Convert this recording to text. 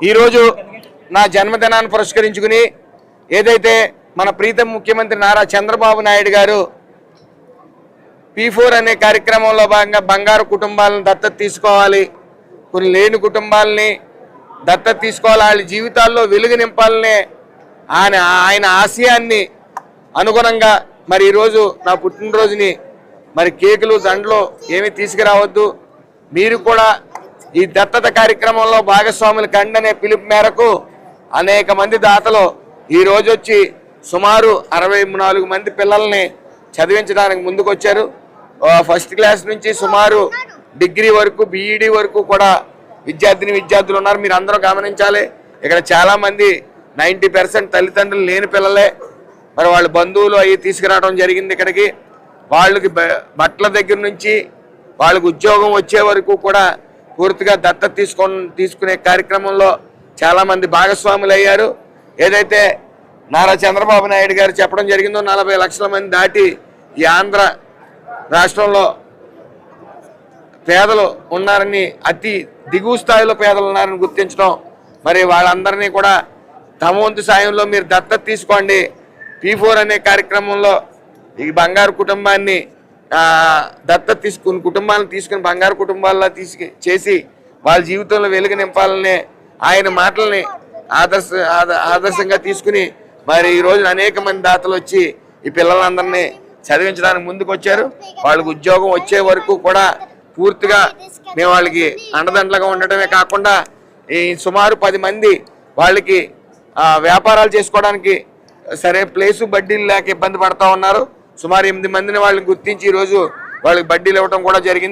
ఈరోజు నా జన్మదినాన్ని పురస్కరించుకుని ఏదైతే మన ప్రీతం ముఖ్యమంత్రి నారా చంద్రబాబు నాయుడు గారు పీ ఫోర్ అనే కార్యక్రమంలో భాగంగా బంగారు కుటుంబాలను దత్తత తీసుకోవాలి కొన్ని లేని కుటుంబాలని దత్తత తీసుకోవాలి వాళ్ళ జీవితాల్లో వెలుగు నింపాలనే ఆయన ఆయన ఆశయాన్ని అనుగుణంగా మరి ఈరోజు నా పుట్టినరోజుని మరి కేకులు దండలు ఏమీ తీసుకురావద్దు. మీరు కూడా ఈ దత్తత కార్యక్రమంలో భాగస్వాములు కండనే పిలుపు మేరకు అనేక మంది దాతలు ఈ రోజు వచ్చి సుమారు అరవై నాలుగు మంది పిల్లల్ని చదివించడానికి ముందుకొచ్చారు. ఫస్ట్ క్లాస్ నుంచి సుమారు డిగ్రీ వరకు బీఈడి వరకు కూడా విద్యార్థిని విద్యార్థులు ఉన్నారు. మీరు అందరూ గమనించాలి. ఇక్కడ చాలామంది నైంటీ పర్సెంట్ తల్లిదండ్రులు లేని పిల్లలే. మరి వాళ్ళ బంధువులు అవి తీసుకురావడం జరిగింది ఇక్కడికి. వాళ్ళకి బ- బట్టల దగ్గర నుంచి వాళ్ళకి ఉద్యోగం వచ్చే వరకు కూడా పూర్తిగా దత్త తీసుకో తీసుకునే కార్యక్రమంలో చాలామంది భాగస్వాములు అయ్యారు. ఏదైతే నారా చంద్రబాబు నాయుడు గారు చెప్పడం జరిగిందో నలభై లక్షల మంది దాటి ఈ ఆంధ్ర రాష్ట్రంలో పేదలు ఉన్నారని అతి దిగువ స్థాయిలో పేదలు ఉన్నారని గుర్తించడం మరి వాళ్ళందరినీ కూడా తమ వంతు సాయంలో మీరు దత్తత తీసుకోండి. పీ ఫోర్ అనే కార్యక్రమంలో ఈ బంగారు కుటుంబాన్ని దత్త తీసుకుని కుటుంబాలను తీసుకుని బంగారు కుటుంబాల్లో తీసుకు చేసి వాళ్ళ జీవితంలో వెలుగు నింపాలనే ఆయన మాటల్ని ఆదర్శ ఆదర్శంగా తీసుకుని మరి ఈ రోజున అనేక మంది దాతలు వచ్చి ఈ పిల్లలందరినీ చదివించడానికి ముందుకు వచ్చారు వాళ్ళకి ఉద్యోగం వచ్చే వరకు కూడా పూర్తిగా మేము వాళ్ళకి అండదండలుగా ఉండటమే కాకుండా ఈ సుమారు పది మంది వాళ్ళకి వ్యాపారాలు చేసుకోవడానికి సరే ప్లేసు బడ్డీలు లేక ఇబ్బంది పడతా ఉన్నారు. సుమారు ఎనిమిది మందిని వాళ్ళని గుర్తించి ఈరోజు వాళ్ళకి బడ్డీలు ఇవ్వడం కూడా జరిగింది.